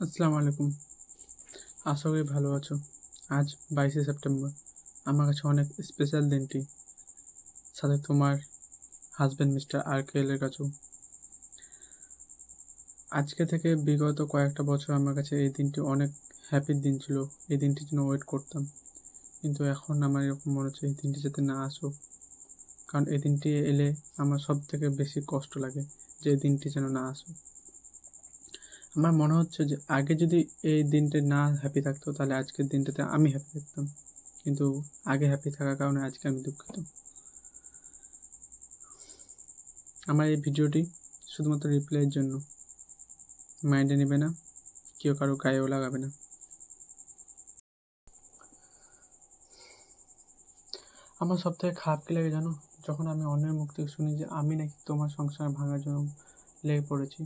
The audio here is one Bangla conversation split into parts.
আসসালামু আলাইকুম। আশা করি ভালো আছো। আজ বাইশে সেপ্টেম্বর। আমার কাছে অনেক স্পেশাল দিনটি। সাথে তোমার হাজব্যান্ড মিস্টার আর কে এর কাছেও। আজকে থেকে বিগত কয়েকটা বছর আমার কাছে এই দিনটি অনেক হ্যাপির দিন ছিল। এই দিনটির জন্য ওয়েট করতাম। কিন্তু এখন আমার এরকম মনে হচ্ছে এই দিনটি যাতে না আসুক। কারণ এই দিনটি এলে আমার সব থেকে বেশি কষ্ট লাগে যে দিনটি যেন না আসুক। আমার মনে হচ্ছে যে আগে যদি এই দিনটা না হ্যাপি থাকতো, তাহলে আজকের দিনটাতে আমি হ্যাপি থাকতাম। কিন্তু আগে হ্যাপি থাকার কারণে আজকে আমি দুঃখিত। আমার এই ভিডিওটি শুধুমাত্র রিপ্লাইয়ের জন্য। মাইন্ডে নেবে না, কেউ কারও গায়েও লাগাবে না। আমার সব থেকে খারাপ কী লাগে জানো? যখন আমি অন্যের মুখ থেকে শুনি যে আমি নাকি তোমার সংসার ভাঙার জন্য লেগে পড়েছি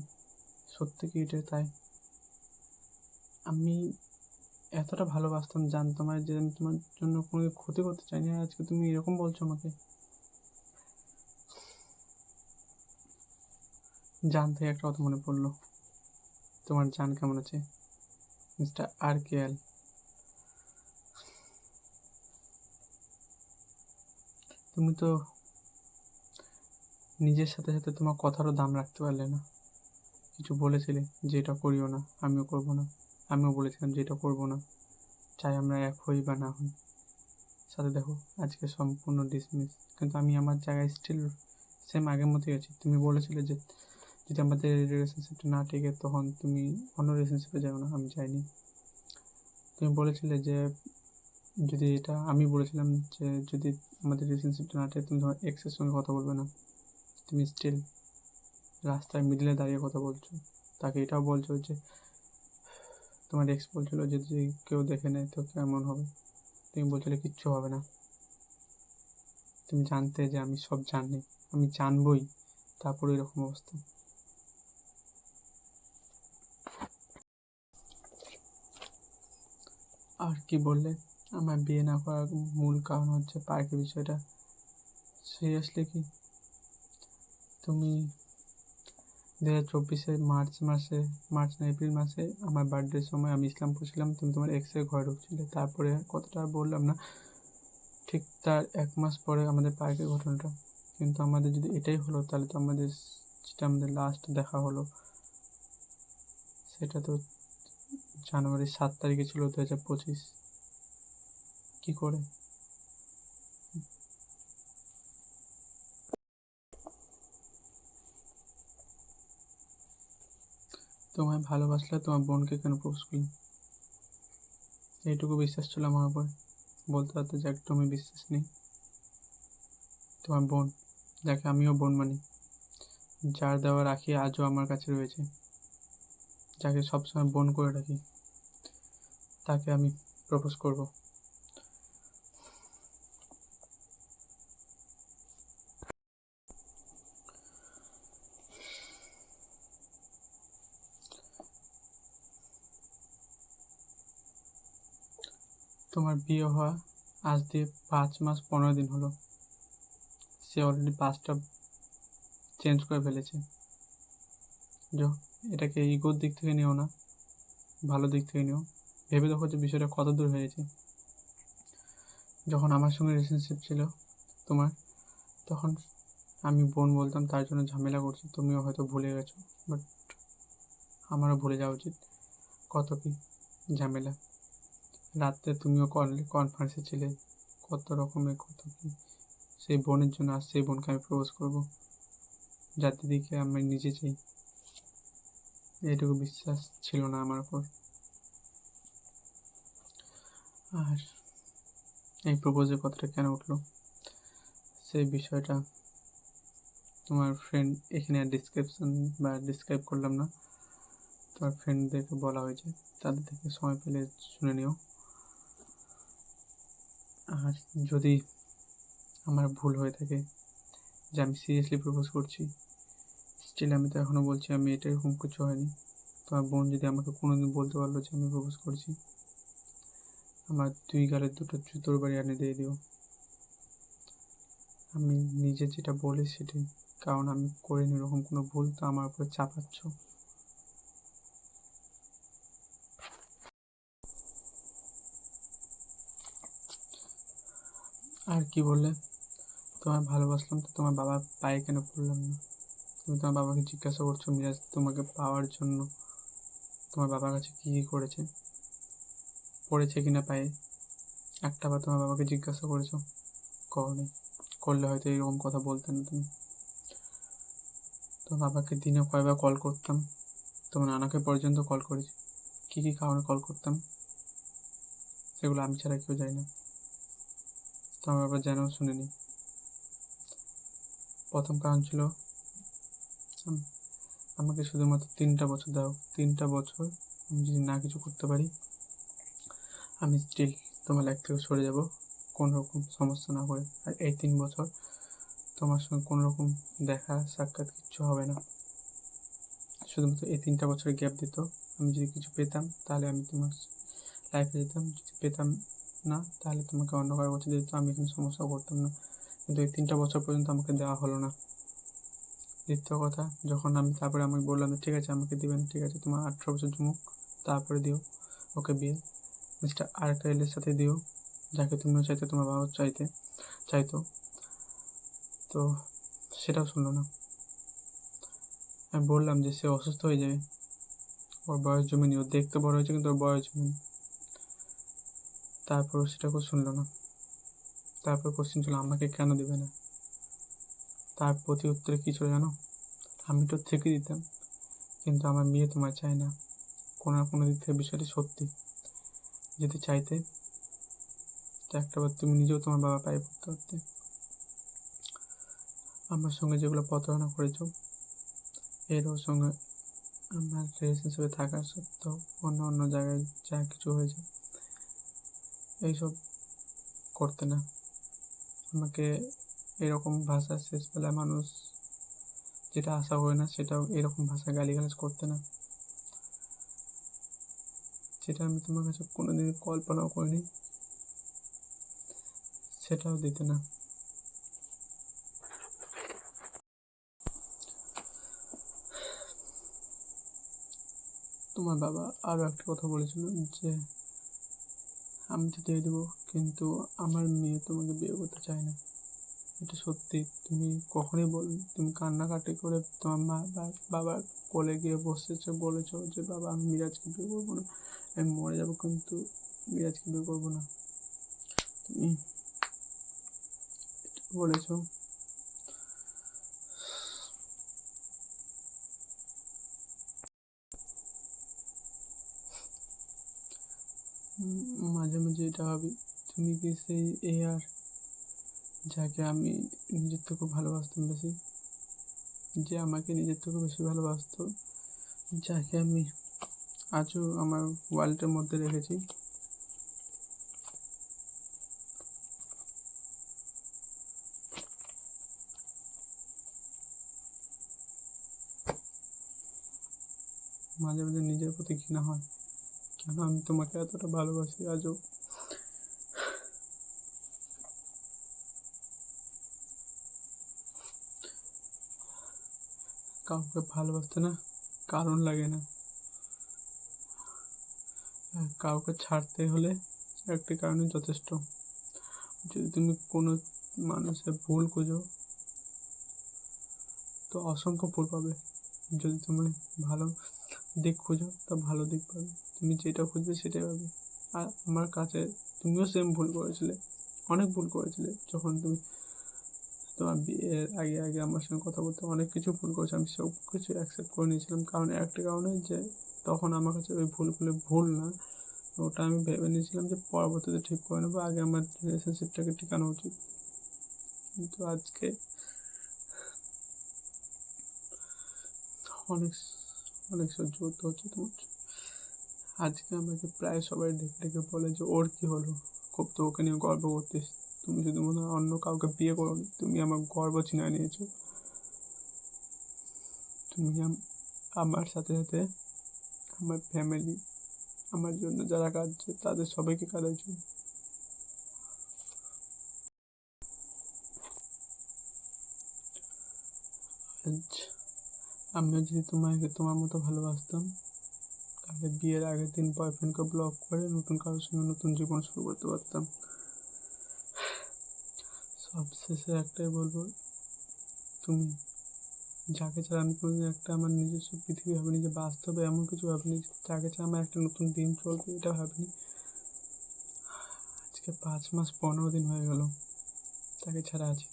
সত্যি কি এটা তাই। আমি এতটা ভালোবাসতাম জানতাম আর যে আমি তোমার জন্য কোনো ক্ষতি করতে চাইনি, আর আজকে তুমি এরকম বলছো আমাকে। জান থেকে একটা কথা মনে পড়ল। তোমার জান কেমন আছে? মিস্টার আর কে এল? তুমি তো নিজের সাথে সাথে তোমার কথারও দাম রাখতে পারলে না। কিছু বলেছিলে যে এটা করিও না, আমিও করব না। আমিও বলেছিলাম যে এটা করব না। চাই আমরা এক হই বা না হই। সাথে দেখো, আজকে সম্পূর্ণ ডিসমিস কিন্তু আমি আমার জায়গায় স্টিল সেম আগের মতোই আছি। তুমি বলেছিলে যে যদি আমাদের রিলেশনশিপটা না টেকে, তখন তুমি অন্য রিলেশনশিপে যাও না, আমি চাইনি তুমি বলেছিলে যে যদি এটা, আমি বলেছিলাম যে যদি আমাদের রিলেশনশিপটা না টেকে, তুমি তোমার এক্সের সঙ্গে কথা বলবে না। তুমি স্টিল রাস্তায় মিডলে দাঁড়িয়ে কথা বলছো। তাকে এটাও বলছো যে, তোমার এক্স যে, যদি কেউ দেখে নেয় তো কেমন হবে? তুমি বলছিলে, কিচ্ছু হবে না। তুমি জানতে যে আমি সব জানি, আমি জানবই, তারপরে এরকম অবস্থা। আর কি বললে? আমার বিয়ে না করার মূল কারণ হচ্ছে পার্কের বিষয়টা। সিরিয়াসলি কি? তুমি দু হাজার চব্বিশে মার্চ মাসে, মার্চ না এপ্রিল মাসে আমার বার্থডের সময় আমি ইসলামপুর ছিলাম। তুমি তোমার এক্সের ঘরে ঢুকছিলে। তারপরে কতটা বললাম না। ঠিক তার এক মাস পরে আমাদের পার্কের ঘটনাটা। কিন্তু আমাদের যদি এটাই হলো, তাহলে তো আমাদের যেটা আমাদের লাস্ট দেখা হলো, সেটা তো জানুয়ারির সাত তারিখে ছিল দু হাজার পঁচিশ। কী করে? তোমায় ভালোবাসলে তোমার বোনকে কেন প্রপোজ করলাম? এইটুকু বিশ্বাস ছিল আমার উপর। বলতে পারতো যে একদমই বিশ্বাস নেই। তোমার বোন, যাকে আমিও বোন মানি, যার দেওয়া রাখি আজও আমার কাছে রয়েছে। যাকে সবসময় বোন করে রাখি, তাকে আমি প্রপোজ করব। তোমার বিয়ে হওয়া আজ দিয়ে পাঁচ মাস পনেরো দিন হলো। সে অলরেডি পাঁচটা চেঞ্জ করে ফেলেছে। এটাকে ইগোর দিক থেকে নিও না, ভালো দিক থেকে নিও। ভেবে দেখো যে বিষয়টা কত দূর হয়েছে। যখন আমার সঙ্গে রিলেশনশিপ ছিল তোমার, তখন আমি বোন বলতাম, তার জন্য ঝামেলা করছি, তুমিও হয়তো ভুলে গেছো বাট আমারও ভুলে যাওয়া উচিত। কত কী ঝামেলা। রাত্রে তুমিও কনফারেন্সে ছিলে। কত রকমের কত কি? সেই বোনের জন্য আর সেই বোনকে আমি প্রপোজ করব। যার দিদিকে আমি নিজে চাই। এইটুকু বিশ্বাস ছিল না আমার উপর। আর এই প্রপোজের কথাটা কেন উঠল? সেই বিষয়টা তোমার ফ্রেন্ড এখানে আর ডিসক্রিপশন বা ডিসক্রাইব করলাম না। তোমার ফ্রেন্ডদেরকে বলা হয়েছে। তাদের থেকে সময় পেলে শুনে নিও। আর যদি আমার ভুল হয়ে থাকে, যে আমি সিরিয়াসলি প্রপোজ করছি স্টিল আমি তো এখনও বলছি আমি এটা এরকম কিছু হয়নি তো আমার বোন যদি আমাকে কোনোদিন বলতে পারল যে আমি প্রপোজ করছি, আমার দুই গালের দুটো জুতোর বাড়ি আনে দিয়ে দিও। আমি নিজে যেটা বলি সেটাই, কারণ আমি করিনি এরকম কোনো ভুল, তো আমার উপরে চাপাচ্ছ আর কি বললে? তোমায় ভালোবাসলাম তো তোমার বাবার পায়ে কেন পড়লাম না? তুমি তোমার বাবাকে জিজ্ঞাসা করছ মিরাজ তোমাকে পাওয়ার জন্য। তোমার বাবার কাছে কী কী করেছে? পড়েছে কি না পায়ে? একটা বার তোমার বাবাকে জিজ্ঞাসা করেছ? করনি। করলে হয়তো এরকম কথা বলতে না তুমি। তোমার বাবাকে দিনে কয়বার কল করতাম। তোমার নানাকে পর্যন্ত কল করেছি। কী কী কারণে কল করতাম? সেগুলো আমি ছাড়া কেউ যায় না। তোমার বাবা যেন শুনেনি প্রথম কারণ ছিল আম- আমাকে শুধুমাত্র তিনটা বছর দাও, তিনটা বছর আমি যদি না কিছু করতে পারি, আমি স্টিল তোমার লাইফ থেকে সরে যাব কোনো রকম সমস্যা না করে। আর এই তিন বছর তোমার সঙ্গে কোনো রকম দেখা, সাক্ষাৎ কিচ্ছু হবে না। শুধুমাত্র এই তিনটা বছরের গ্যাপ দিত, আমি যদি কিছু পেতাম, তাহলে আমি তোমার লাইফে যেতাম, যদি পেতাম না, তাহলে তোমাকে অন্য কারও কাছে দিত আমি এখানে সমস্যা করতাম না। কিন্তু এই তিনটা বছর পর্যন্ত আমাকে দেওয়া হলো না। দ্বিতীয় কথা, যখন আমি তারপরে আমাকে বললাম ঠিক আছে, আমাকে দিবেন, ঠিক আছে, তোমার আঠেরো বছর জমুক, তারপরে দিও, ওকে বিয়ে। মিস্টার আর এর সাথে দিও, যাকে তুমিও চাইতে, তোমার বাবাও চাইতে, চাইতো। তো সেটাও শুনলো না। আমি বললাম যে, সে অসুস্থ হয়ে যাবে। ওর বয়স জমেনি, ও দেখতে বড় হয়েছে, কিন্তু ওর বয়স জমেনি। তারপরও সেটাকেও শুনলো না। তারপর কোশ্চেন ছিল আমাকে কেন দেবে না? তার প্রতি উত্তরে কী ছিল জানো? আমি তো থেকে দিতাম, কিন্তু আমার মেয়ে তোমায় চায় না। কোনো না কোনো দিক থেকে বিষয়টি সত্যি। যদি চাইতে একটাবার তুমি নিজেও তোমার বাবা পায়ে পড়তে পারতে। আমার সঙ্গে যেগুলো প্রতারণা করেছ, এর সঙ্গে আমার রিলেশনশিপে থাকা সত্ত্বেও অন্য অন্য জায়গায় যা কিছু হয়েছে এইসব করতে না। আমাকে এরকম ভাষা শেষবেলায় মানুষ যেটা আশা করে না, সেটাও এরকম ভাষায় গালিগালাজ করতে না। যেটা আমি তোমার কাছে কোনোদিন কল্পনাও করিনি, সেটাও দিতে না। তোমার বাবা আরও একটা কথা বলেছিল যে আমি তো দিয়ে দেবো, কিন্তু আমার মেয়ে তোমাকে বিয়ে করতে চায় না। এটা সত্যি। তুমি কখনই বল, তুমি কান্নাকাটি করে তোমার মা বা বাবার কোলে গিয়ে বসেছো, বলেছ যে, বাবা, আমি মিরাজকে বিয়ে করব না। আমি মরে যাব, কিন্তু মিরাজকে বিয়ে করব না। তুমি বলেছ উম, মাঝে মাঝে এটা ভাবি, তুমি কি সেই এ আর যাকে আমি নিজের থেকেও ভালোবাসতাম বেশি? যে আমাকে নিজের থেকে বেশি ভালোবাসত, যাকে আমি আজও আমার ওয়ালেটের মধ্যে রেখেছি। মাঝে মাঝে নিজের প্রতি ঘৃণা হয়। কেন আমি তোমাকে এতটা ভালোবাসি আজও? কাউকে ভালোবাসতে না কারণ লাগে না। কাউকে ছাড়তে হলে একটি কারণে যথেষ্ট। যদি তুমি কোনো মানুষের ভুল খুঁজো, তো অসংখ্য ভুল পাবে। যদি তুমি ভালো দিক খুঁজো, তা ভালো দিক পাবে। তুমি যেটা খুঁজবে সেটাই পাবে। আর আমার কাছে তুমিও সেম ভুল করেছিলে, অনেক ভুল করেছিলে, যখন তুমি তোমার বিয়ের আগে আগে আমার সঙ্গে কথা বলতে অনেক কিছু ভুল করেছে, আমি সব কিছু অ্যাকসেপ্ট করে নিয়েছিলাম। কারণ একটা কারণে যে তখন আমার কাছে ওই ভুলগুলো ভুল না। ওটা আমি ভেবে নিয়েছিলাম যে পরবর্তীতে ঠিক করে নেব, আগে আমার রিলেশনশিপটাকে টিকানো উচিত। কিন্তু আজকে অনেক অনেক সহ্য করতে হচ্ছে তোমার আজকে আমাকে প্রায় সবাই ডেকে ডেকে বলে যে, ওর কী হলো? খুব তো ওকে নিয়ে গর্ব করতিস তুমি শুধু হয় অন্য কাউকে বিয়ে করো, তুমি আমার গর্ব ছিনিয়ে নিয়েছো। তুমি আমার সাথে সাথে আমার ফ্যামিলি আমার জন্য যারা কাঁদছে, তাদের সবাইকে কাঁদাইছো। আমিও যদি তোমাকে তোমার মতো ভালোবাসতাম, তাহলে বিয়ের আগের দিন বয়ফ্রেন্ডকে ব্লক করে নতুন কারোর সঙ্গে নতুন জীবন শুরু করতে পারতাম। সবশেষে একটাই বলব, তুমি যাকে ছাড়া আমি কোনোদিন একটা আমার নিজস্ব পৃথিবী ভাবিনি যে বাস্তবে এমন কিছু ভাবিনি যাকে ছাড়া আমার একটা নতুন দিন চলবে, এটা ভাবিনি। আজকে পাঁচ মাস পনেরো দিন হয়ে গেল, তাকে ছাড়া আছি।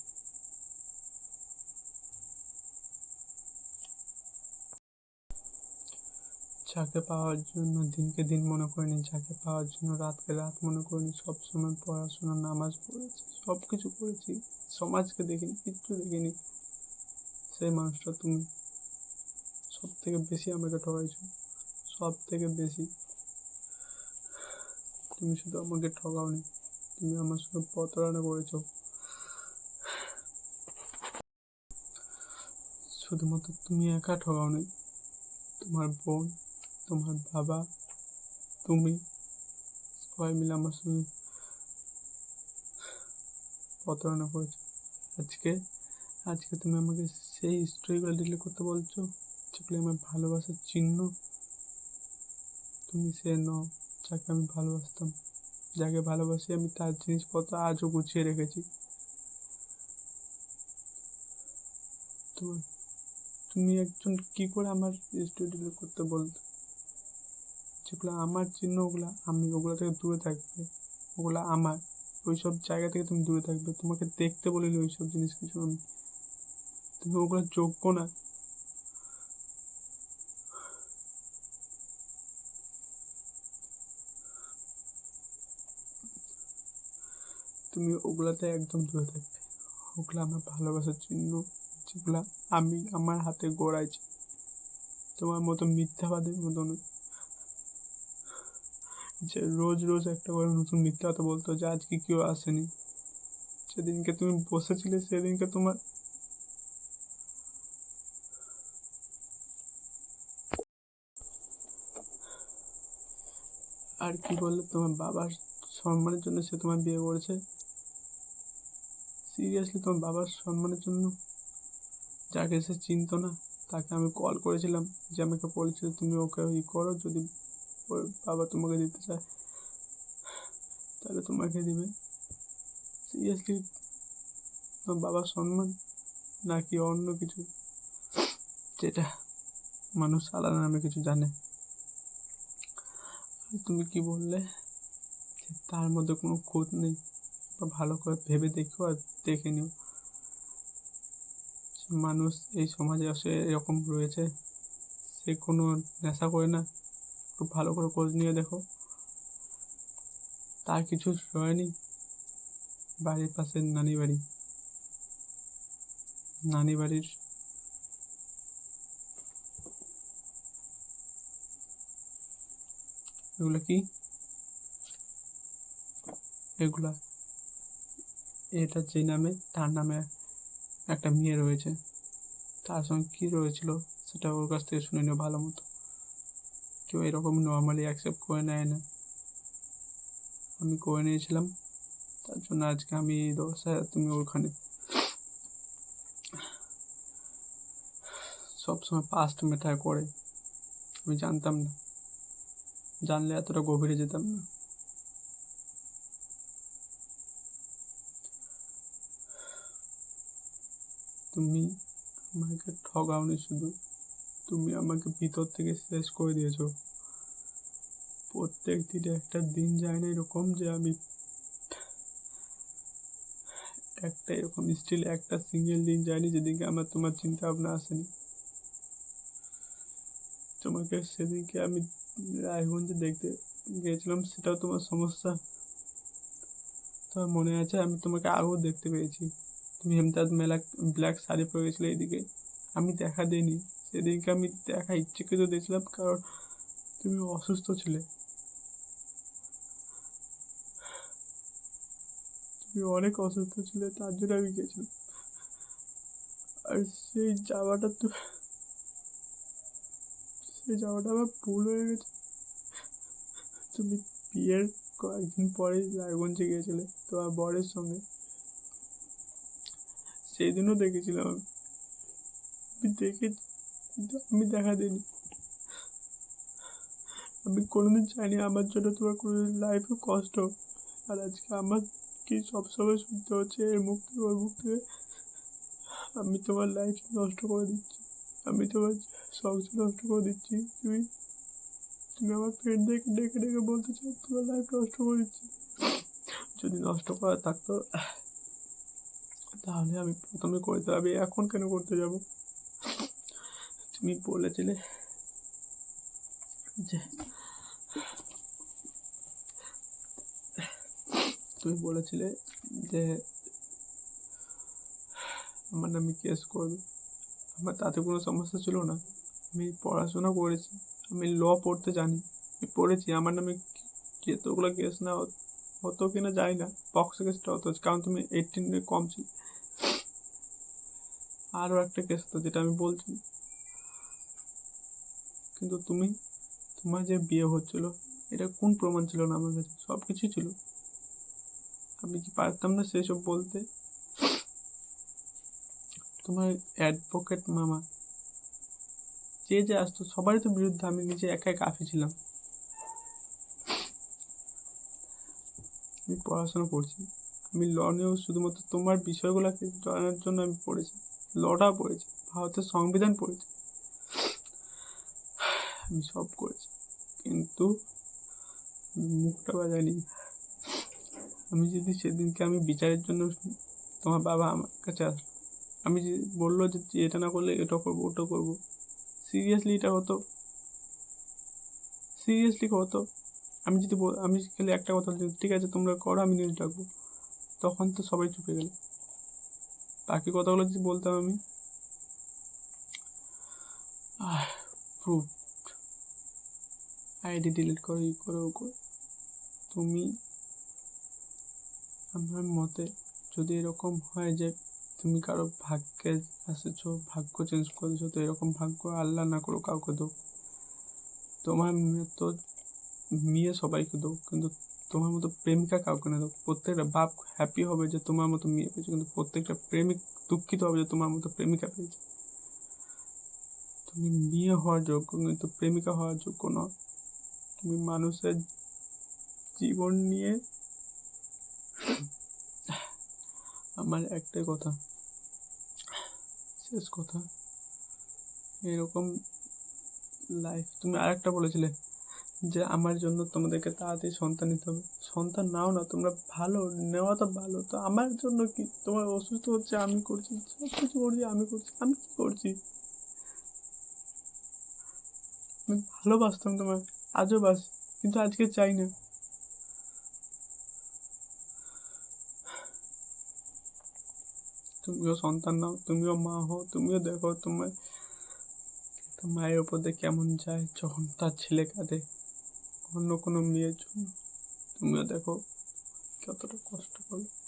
যাকে পাওয়ার জন্য, দিনকে দিন মনে করিনি, যাকে পাওয়ার জন্য রাতকে রাত মনে করিনি সবসময় পড়াশোনা, নামাজ পড়েছি সব কিছু করেছি, সমাজকে দেখিনি, কিচ্ছু দেখিনি। সেই মানুষটা তুমি। সব থেকে বেশি আমাকে ঠকাইছো সব থেকে বেশি। তুমি শুধু আমাকে ঠকাওনি, তুমি আমার সঙ্গে প্রতারণা করেছ। শুধুমাত্র তুমি একা ঠকাওনি, তোমার বোন তোমার বাবা, তুমি সবাই মিলে আমার সঙ্গে প্রতারণা করেছ। আজকে আজকে তুমি আমাকে সেই স্টোরিগুলো ডিলিট করতে বলছো যেগুলো আমার ভালোবাসার চিহ্ন। তুমি সে নও যাকে আমি ভালোবাসতাম, যাকে ভালোবাসি আমি তার জিনিসপত্র আজও গুছিয়ে রেখেছি। তোমার, তুমি একজন কি করে আমার স্টোরি ডিলিট করতে বলতো যেগুলো আমার চিহ্ন, ওগুলো আমি ওগুলো থেকে দূরে থাকবে। ওগুলো আমার। ওই সব জায়গা থেকে তুমি দূরে থাকবে। তোমাকে দেখতে বলিনি ওই সব জিনিস কিছু আমি তুমি ওগুলো যোগ্য না। তুমি ওগুলাতে একদম দূরে থাকবে। ওগুলো আমার ভালোবাসার চিহ্ন, যেগুলো আমি আমার হাতে গড়াইছি। তোমার মতো মিথ্যাবাদের মতো যে রোজ রোজ একটা করে নতুন মিথ্যা কথা বলতো যে আজকে কেউ আসেনি। সেদিনকে তুমি বসেছিলে, সেদিনকে তোমার আর কি বললে, তোমার বাবার সম্মানের জন্য সে তোমার বিয়ে করেছে। সিরিয়াসলি তোমার বাবার সম্মানের জন্য? যাকে সে চিনতো না, তাকে আমি কল করেছিলাম যে আমাকে বলেছিল তুমি ওকে ই করো, যদি ওর বাবা তোমাকে দিতে চায়, তাহলে তোমাকে দিবে। সিরিয়াসলি তোমার বাবার সম্মান নাকি অন্য কিছু? যেটা মানুষ আলাদা নামে কিছু জানে। তুমি কি বললে তার মধ্যে কোনো খোঁজ নেই? বা ভালো করে ভেবে দেখো আর দেখে নিও। মানুষ এই সমাজে আসে এরকম রয়েছে, সে কোনো নেশা করে না। একটু ভালো করে খোঁজ নিয়ে দেখো। তার কিছু হয়নি। বাড়ির পাশে নানি বাড়ি। নানি বাড়ির এগুলো কি? এগুলা। এটা যে নামে, তার নামে একটা মেয়ে রয়েছে। তার সঙ্গে কী রয়েছিল, সেটা ওর কাছ থেকে শুনে নিও ভালো মতো। কেউ এরকম নর্মালি অ্যাকসেপ্ট করে নেয় না। আমি করে নিয়েছিলাম, তার জন্য আজকে আমি দশ তুমি ওখানে। সবসময় পাস্ট ম্যাটার করে। আমি জানতাম না। জানলে এতটা গভীরে যেতাম না। তুমি আমাকে ঠগাওনি শুধু। তুমি আমাকে ভিতর থেকে শেষ করে দিয়েছ। প্রত্যেক দিনে একটা দিন যায় না এরকম যে আমি একটা এরকম স্টিল একটা সিঙ্গেল দিন যায়নি যেদিনকে আমার তোমার চিন্তা ভাবনা আসেনি। তোমাকে সেদিনকে আমি রায়গঞ্জে দেখতে গিয়েছিলাম, সেটাও তোমার সমস্যা। তোমার মনে আছে আমি তোমাকে আগেও দেখতে পেয়েছি। তুমি হেমতাজ মেলা ব্ল্যাক শাড়ি পরে গেছিলে এইদিকে। আমি দেখা দিইনি। সেদিনকে আমি দেখা ইচ্ছাকৃত দিয়েছিলাম কারণ তুমি অসুস্থ ছিলে। তুমি অনেক অসুস্থ ছিলে, তার জন্য আমি গেছিলাম আর সেই যাওয়াটা তো সেই যাওয়াটা আমার ভুল হয়ে গেছে। তুমি বিয়ের কয়েকদিন পরেই রায়গঞ্জে গিয়েছিলে, তোমার বরের সঙ্গে। সেই দিনও দেখেছিলাম আমি। আমি দেখে আমি দেখা দিইনি। আমি কোনোদিন চাইনি আমার জন্য তোমার কোনো লাইফে কষ্ট আর আজকে আমার কি সবসময় শুনতে হচ্ছে এর মুখ থেকে ওর মুখ থেকে? আমি তোমার লাইফ নষ্ট করে দিচ্ছি। আমি তোমার সংসার নষ্ট করে দিচ্ছি। তুমি তুমি আমার ফ্রেন্ডদেরকে ডেকে ডেকে বলতে চাও, তোমার লাইফ নষ্ট করে দিচ্ছি। যদি নষ্ট করা থাকতো, তাহলে আমি প্রথমে করতে আমি এখন কেন করতে যাব? তুমি বলেছিলে যে তুমি বলেছিলে যে আমার নামে কেস করবে। আমার তাতে কোনো সমস্যা ছিল না। আমি পড়াশোনা করেছি। আমি ল পড়তে জানি। আমি পড়েছি। আমার নামে এতগুলো কেস না হতো কিনা যাই না। পক্স কেসটা হতো। কারণ তুমি এইটিনের কম ছিল। আরও একটা কেস হতো যেটা আমি বলছি। না। কিন্তু তুমি, তোমার যে বিয়ে হচ্ছিল, এটা কোন প্রমাণ ছিল না আমার কাছে সব কিছুই ছিল। আমি কি পারতাম না সেসব বলতে? তোমার অ্যাডভোকেট মামা, যে যে আসতো, সবারই তো বিরুদ্ধে আমি নিজে একাই কাফি ছিলাম। আমি পড়াশোনা করছি। আমি ল নিয়েও শুধুমাত্র তোমার বিষয়গুলোকে জানার জন্য আমি পড়েছি। লটা পড়েছি। ভারতের সংবিধান পড়েছি। আমি সব করেছি। কিন্তু মুখটা বাজাইনি আমি যদি সেদিনকে আমি বিচারের জন্য তোমার বাবা আমার কাছে আসলো আমি যে বলল যে এটা না করলে এটা করব ওটা করব সিরিয়াসলি এটা হতো? সিরিয়াসলি হতো? আমি যদি আমি খালি একটা কথা বলছি, ঠিক আছে তোমরা করো আমি নিউজ ডাকবো তখন তো সবাই চুপে গেল। বাকি কথাগুলো যদি বলতাম আমি প্রুফ আইডি ডিলিট করো, ই করো, ও করো। তুমি আমার মতে যদি এরকম হয় যে তুমি কারও ভাগ্যে এসেছ ভাগ্য চেঞ্জ করেছ, তো এরকম ভাগ্য আল্লাহ না করো কাউকে দোক। তোমার মেয়ে তো মেয়ে সবাইকে দোক, কিন্তু তোমার মতো প্রেমিকা কাউকে না দোক। প্রত্যেকটা বাপ হ্যাপি হবে যে তোমার মতো মেয়ে পেয়েছে, কিন্তু প্রত্যেকটা প্রেমিক দুঃখিত হবে যে তোমার মতো প্রেমিকা পেয়েছে। তুমি মেয়ে হওয়ার যোগ্য কিন্তু প্রেমিকা হওয়ার যোগ্য নয়। তুমি মানুষের জীবন নিয়ে আমার একটাই কথা, শেষ কথা, এরকম লাইফ তুমি আরেকটা বলেছিলে যে আমার জন্য তোমাদেরকে তাড়াতাড়ি সন্তান নিতে হবে। সন্তান নাও না, তোমরা ভালো, নেওয়া তো ভালো, তো আমার জন্য কি তোমার অসুস্থ হচ্ছে, আমি করছি সব কিছু করছি, আমি করছি, আমি কি করছি? আমি ভালোবাসতাম তোমার আজও বাস, কিন্তু আজকে চাই না। তুমিও সন্তান নাও, তুমিও মা হও, তুমিও দেখো তোমার মায়ের ওপর দিয়ে কেমন যায়, যখন তার ছেলে কাঁদে, অন্য কোনো মেয়ের জন্য। তুমিও দেখো, কতটা কষ্ট করো।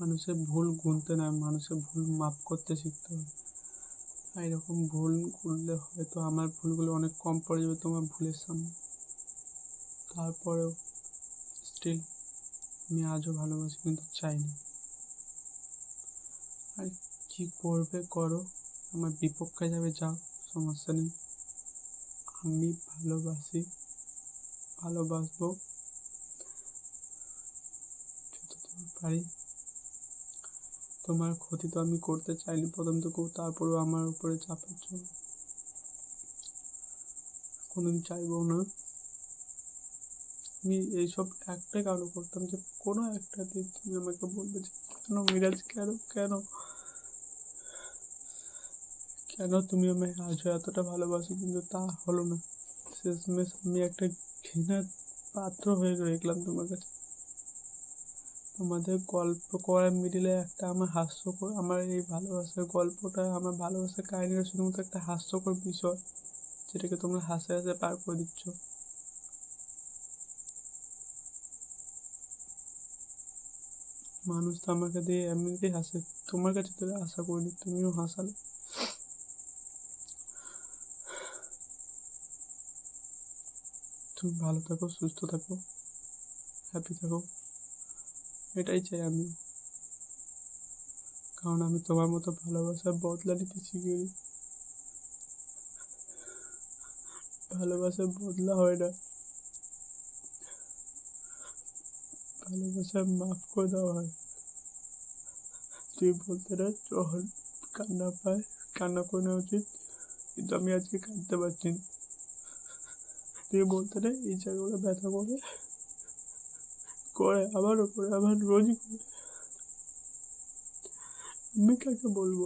মানুষের ভুল গুনতে না, মানুষের ভুল মাপ করতে শিখতে হবে। এরকম ভুল করলে হয়তো আমার ভুলগুলো অনেক কম পড়ে যাবে তোমার ভুলের সামনে। তারপরেও স্টিল আমি আজও ভালোবাসি, কিন্তু চাই না। আর কি করবে করো, আমার বিপক্ষে যাবে যাও সমস্যা নেই। আমি ভালোবাসি, ভালোবাসবো। যতদূর পারি। তোমার ক্ষতি তো আমি করতে চাইনি। প্রথম থেকে তারপরেও আমার উপরে চাপাচ্ছ কোনোদিন চাইব না। আমি এইসব একটাই কারণ করতাম যে, কোনো একটা দিন তুমি আমাকে বলবে যে, কেন মিরাজ, কেন কেন? কেন তুমি আমায় আজও এতটা ভালোবাসো কিন্তু তা হলো না। শেষমেশ আমি একটা ঘৃণার পাত্র হয়ে রয়ে গেলাম তোমার কাছে। তোমাদের গল্প করার মিডিলে একটা আমার হাস্যকর, আমার এই ভালোবাসার গল্পটা, আমার ভালোবাসার কাহিনীটা শুধুমাত্র একটা হাস্যকর বিষয়, যেটাকে তোমরা হাসে হাসে পার করে দিচ্ছ। মানুষ তো আমাকে দিয়ে এমনিতেই হাসে। তোমার কাছে তো আশা করিনি, তুমিও হাসালে। তুমি ভালো থাকো, সুস্থ থাকো হ্যাপি থাকো। এটাই চাই আমি। কারণ আমি তোমার মতো ভালোবাসা বদলা নিতে শিখিনি। ভালোবাসা বদলা হয় না। ভালোবাসা মাফ করে দেওয়া হয়। তুই বলতে না যখন কান্না পায়, কান্না করে নেওয়া উচিত। কিন্তু আমি আজকে কাঁদতে পারছি না। তুই বলতে না এই জায়গাগুলো ব্যথা করে করে, আবারও করে, আবার রোজই করে। আমি কাকে বলব?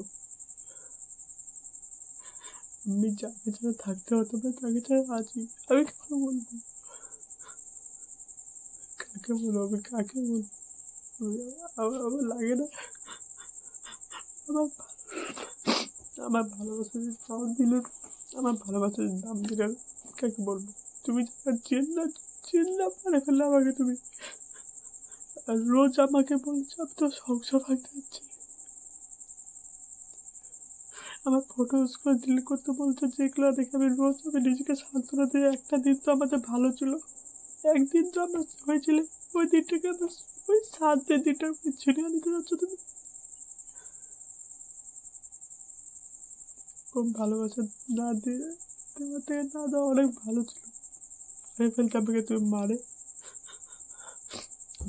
আমি যাকে ছাড়া থাকতে হতো না, তাকে ছাড়া আছি। আমি কাকে বলব? কাকে বলব? আমি কাকে বলব? আমার আমার লাগে না। আমার আমার ভালোবাসার দাম দিল, আমার ভালোবাসার দাম দিলে কাকে বলব? তুমি যারা চিল্লা চিল্লা পারে ফেললে আমাকে তুমি। আর রোজ আমাকে বলছে, আমি তো সংসার ভাঙতে যাচ্ছি। আমার ফটোসগুলো ডিলিট করতে বলছো যেগুলো দেখে আমি রোজ আমি নিজেকে সান্ত্বনা দিয়ে একটা দিন তো আমাদের ভালো ছিল। একদিন তো আমার হয়েছিল, ওই দিনটাকে আমার ওই সাত দিন দিনটা ছিনিয়ে নিতে যাচ্ছ তুমি। খুব ভালোবাসা না দিয়ে, তোমার থেকে না দেওয়া অনেক ভালো ছিল। মেরে ফেলতে আমাকে তুমি মারে।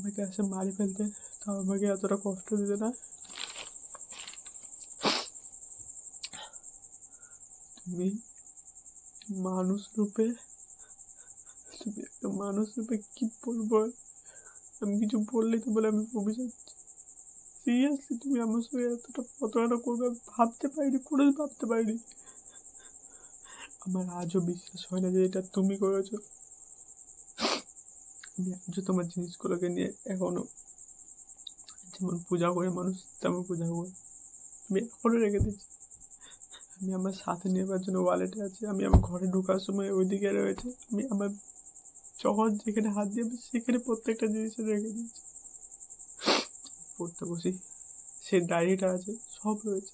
আমাকে এসে মারি ফেলতে। তাও আমাকে এতটা কষ্ট দিতে না। তুমি মানুষ রূপে, তুমি একটা মানুষ রূপে কি বলব? আমি কিছু বললেই তো বলে আমি কমে যাচ্ছি সিরিয়াসলি তুমি আমার সঙ্গে এতটা প্রতারণা করবে আমি ভাবতে পারিনি কোনো ভাবতে পারিনি। আমার আজও বিশ্বাস হয় না যে এটা তুমি করেছ। তোমার জিনিসগুলোকে নিয়ে এখনও যেমন পূজা করে মানুষ, তেমন পূজা করে। আমি এখনও রেখে দিচ্ছি। আমি আমার সাথে নেবার জন্য ওয়ালেটে আছে, আমি আমার ঘরে ঢোকার সময় ওইদিকে রয়েছে। আমি আমার যখন যেখানে হাত দিয়ে আমি সেখানে প্রত্যেকটা জিনিস রেখে দিচ্ছি। পড়তে বসি সেই ডায়েরিটা আছে, সব রয়েছে।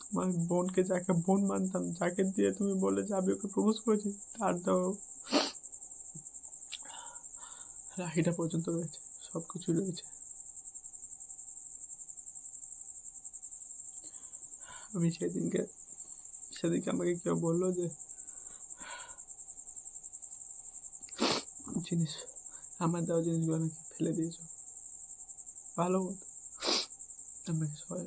তোমার বোনকে, যাকে বোন মানতাম, যাকে দিয়ে তুমি বলে যে, আমি ওকে প্রপোজ করেছি, তার দাও। রাখিটা পর্যন্ত রয়েছে সব কিছুই রয়েছে। আমি সেদিনকে সেদিনকে আমাকে কেউ বলল যে, জিনিস, আমার দেওয়া জিনিসগুলো নাকি ফেলে দিয়েছ। ভালো হতো আমাকে সবাই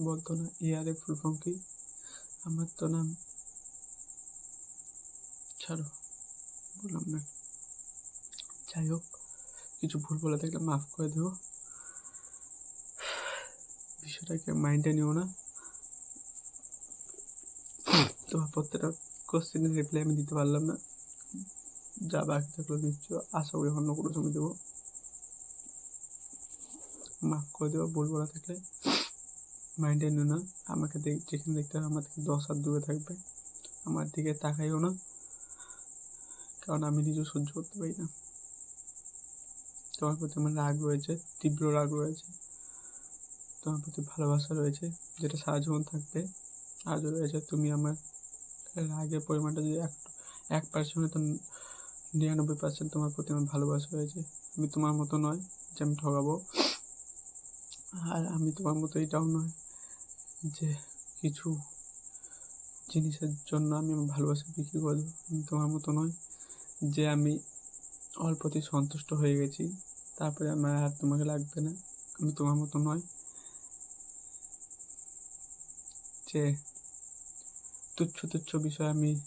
বলতো না, ইয়ারে ফুল ফর্ম কি? আমার তো নাম, ছাড়ো। বললাম না। যাই হোক, কিছু ভুল বলে থাকলে মাফ করে দেবো বিষয়টাকে মাইন্ডে নিও না। তোমার প্রত্যেকটা কোশ্চেনের রিপ্লাই আমি দিতে পারলাম না। যা বাকি থাকল নিশ্চয় আশা করি অন্য কোনো সময় দেবো। মাফ করে দেবো ভুল বলা থাকলে মাইন্ডে নিও না। আমাকে যেখানে দেখতে হবে আমার থেকে দশ হাত দূরে থাকবে। আমার দিকে তাকাইও না। কারণ আমি নিজেও সহ্য করতে পারি না। তোমার প্রতি আমার রাগ রয়েছে, তীব্র রাগ রয়েছে, তোমার প্রতি ভালোবাসা রয়েছে, যেটা সারা জীবন থাকবে, আজও রয়েছে। তুমি আমার রাগের পরিমাণটা যদি এক এক পার্সেন্ট নিরানব্বই পার্সেন্ট তোমার প্রতি আমার ভালোবাসা রয়েছে, আমি তোমার মতো নয় যে আমি ঠকাবো আর আমি তোমার মতো এটাও নয় যে কিছু জিনিসের জন্য আমি আমার ভালোবাসা বিক্রি করে দেবো। আমি তোমার মতো নয় যে আমি অল্পতেই সন্তুষ্ট হয়ে গেছি। তারপরে আমার আর তোমাকে লাগবে না। আমি তোমার মতো নয়। যে তুচ্ছ তুচ্ছ বিষয় আমি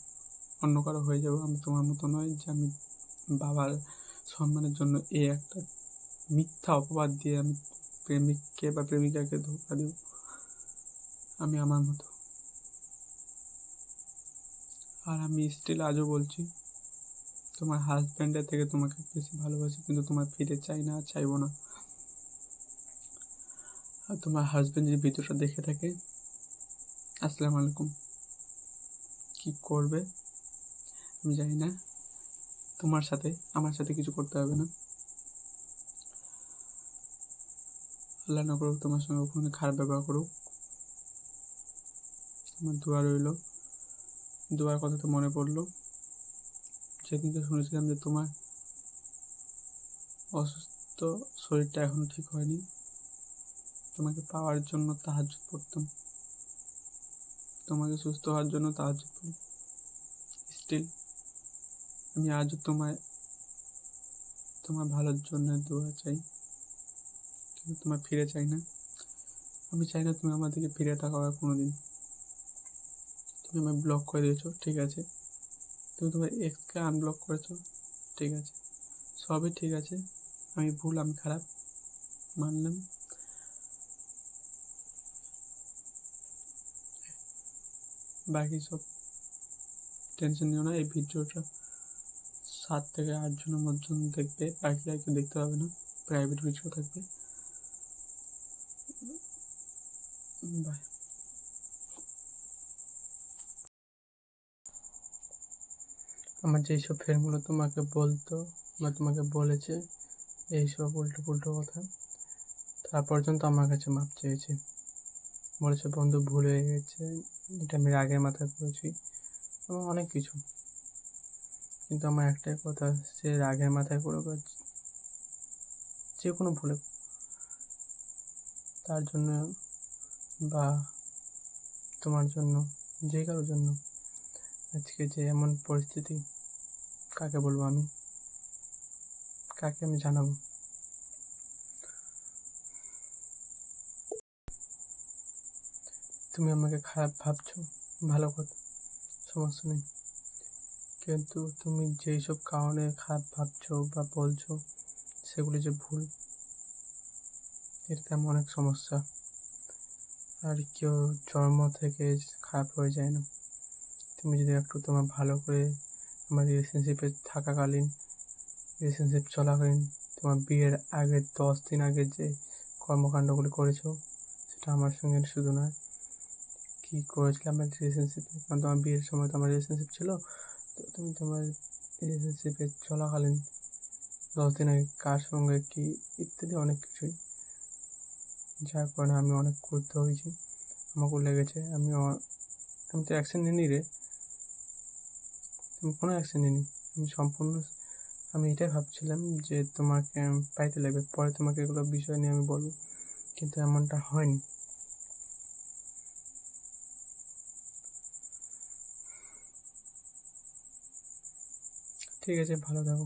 অন্য কারও হয়ে যাব, আমি তোমার মতো নয় যে আমি বাবার সম্মানের জন্য এই একটা মিথ্যা অপবাদ দিয়ে আমি প্রেমিককে বা প্রেমিকাকে ধোকা দেব। আমি আমার মতো। আর আমি স্টিল আজও বলছি তোমার হাজব্যান্ডের থেকে তোমাকে বেশি ভালোবাসি, কিন্তু তোমার ফিরে চাই না, চাইব না। আর তোমার হাজব্যান্ড যদি ভিডিওটা দেখে থাকে, আসসালামু আলাইকুম। কি করবে? আমি জানি না। তোমার সাথে, আমার সাথে কিছু করতে হবে না। আল্লাহ না করুক, তোমার সঙ্গে ওখানে খারাপ ব্যবহার করুক। আমার দোয়া রইল। দোয়ার কথা তো মনে পড়ল। সেদিনকে শুনেছিলাম যে তোমার অসুস্থ শরীরটা এখন ঠিক হয়নি। তোমাকে পাওয়ার জন্য তাহাজ পড়তাম। তোমাকে সুস্থ হওয়ার জন্য তাহাজ পড়ি। স্টিল আমি আজও তোমায়, তোমার ভালোর জন্য দোয়া চাই। কিন্তু তোমার ফিরে চাই না। আমি চাই না তুমি আমার দিকে ফিরে তাকাও আর কোনো দিন তুমি আমায় ব্লক করে দিয়েছ, ঠিক আছে। তুমি তোমার এক্সকে আনব্লক করেছ, ঠিক আছে। সবই ঠিক আছে, আমি ভুল, আমি খারাপ, মানলাম। বাকি সব টেনশন নিও না, এই ভিডিওটা সাত থেকে আট জনের মধ্যে দেখবে, বাকিরা কেউ দেখতে পাবে না প্রাইভেট ভিডিও থাকবে। বাই আমার যেই সব ফ্রেন্ডগুলো তোমাকে বলতো বা তোমাকে বলেছে, এইসব উল্টো পুল্টো কথা, তার পর্যন্ত আমার কাছে মাপ চেয়েছে। বলেছে, বন্ধু, ভুল হয়ে গেছে। এটা আমি রাগের মাথায় করেছি। এবং অনেক কিছু। কিন্তু আমার একটাই কথা, সে রাগের মাথায় করে যে কোনো ভুলে তার জন্য বা তোমার জন্য, যে কারোর জন্য আজকে যে এমন পরিস্থিতি কাকে বলব আমি? কাকে আমি জানাব? তুমি আমাকে খারাপ ভাবছ? ভালো কথা, সমস্যা নেই। কিন্তু তুমি যেই সব কারণে খারাপ ভাবছ বা বলছো, সেগুলি যে ভুল এটাতে আমার অনেক সমস্যা। আর কেউ জন্ম থেকে খারাপ হয়ে যায় না। তুমি যদি একটু তোমার ভালো করে আমার রিলেশনশিপে থাকাকালীন রিলেশনশিপ চলাকালীন, তোমার বিয়ের আগে দশ দিন আগে যে কর্মকাণ্ডগুলি করেছ, সেটা আমার সঙ্গে শুধু নয়। কী করেছিলে আমার রিলেশনশিপে কারণ তোমার বিয়ের সময় তো আমার রিলেশনশিপ ছিল, তো তুমি তোমার রিলেশনশিপে চলাকালীন দশ দিন আগে কার সঙ্গে কী ইত্যাদি অনেক কিছুই, যার কারণে আমি অনেক ক্রুদ্ধ হয়েছি। আমাকেও লেগেছে আমি আমি তো অ্যাকশন নিই রে। আমি কোনো অ্যাকশন নিইনি। আমি সম্পূর্ণ আমি এটাই ভাবছিলাম যে তোমাকে পাইতে লাগবে। পরে তোমাকে এগুলো বিষয় নিয়ে আমি বলব। কিন্তু এমনটা হয়নি। ঠিক আছে, ভালো থাকো।